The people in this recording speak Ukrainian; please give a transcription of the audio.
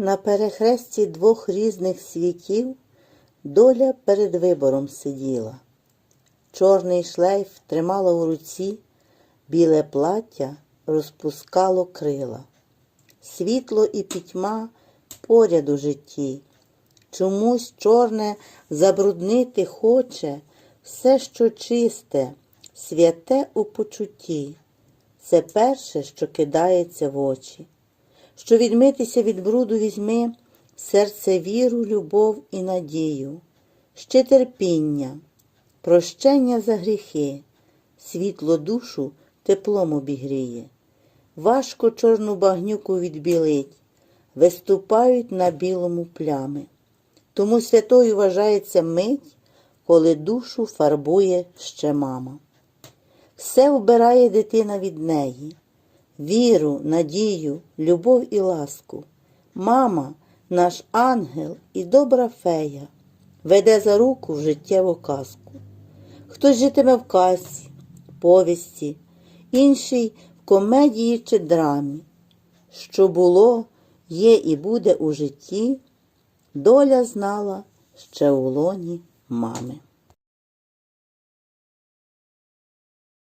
На перехресті двох різних світів доля перед вибором сиділа. Чорний шлейф тримала у руці, біле плаття розпускало крила. Світло і пітьма поряд у житті. Чомусь чорне забруднити хоче все, що чисте, святе у почутті. Це перше, що кидається в очі. Що відмитися від бруду візьми серце віру, любов і надію, ще терпіння, прощення за гріхи, світло душу теплом обігріє. Важко чорну багнюку відбілить, виступають на білому плями. Тому святою вважається мить, коли душу фарбує ще мама. Все вбирає дитина від неї, віру, надію, любов і ласку. Мама, наш ангел і добра фея, веде за руку в життєву казку. Хтось житиме в казці, повісті, інший в комедії чи драмі. Що було, є і буде у житті, доля знала ще у лоні мами.